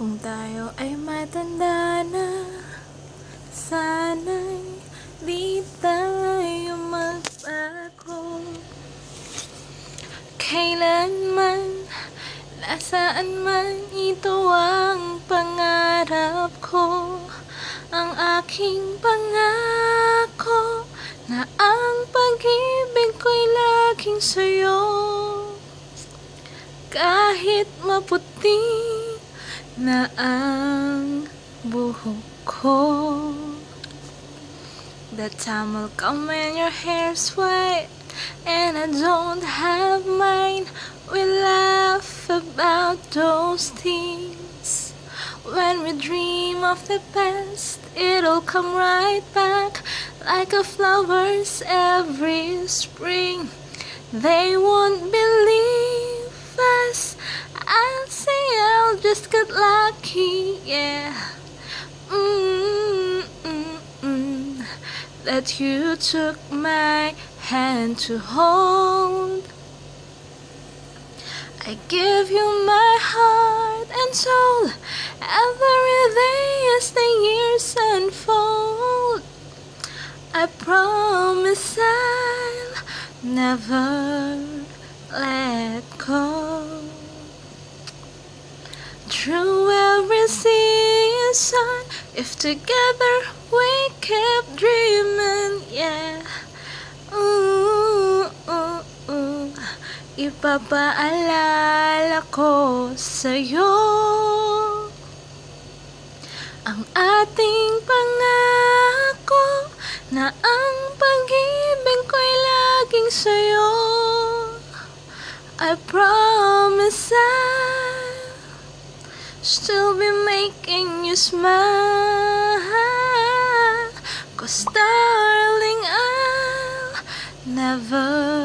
Kung tayo ay matanda na Sana'y di tayo magbago. Kailanman, nasaan man ito ang pangarap ko? Ang aking pangako Na ang pag-ibig ko'y laging sa'yo. Kahit maputi na ang buhok ko. The time will come when your hair's white And I don't have mine. We laugh about those things. When we dream of the past It'll come right back Like a flowers every spring. They won't believe just get lucky, yeah. Mm mm mm That you took my hand to hold. I give you my heart and soul Every day as the years unfold. I promise I'll never let go Through every season If together we kept dreaming, yeah. Ooh, ooh. Ipapaalala ko sa'yo. Ang ating pangako Na ang pag-ibig ko'y laging sa'yo. I promise I'll Still be making you smile. Cause darling I'll never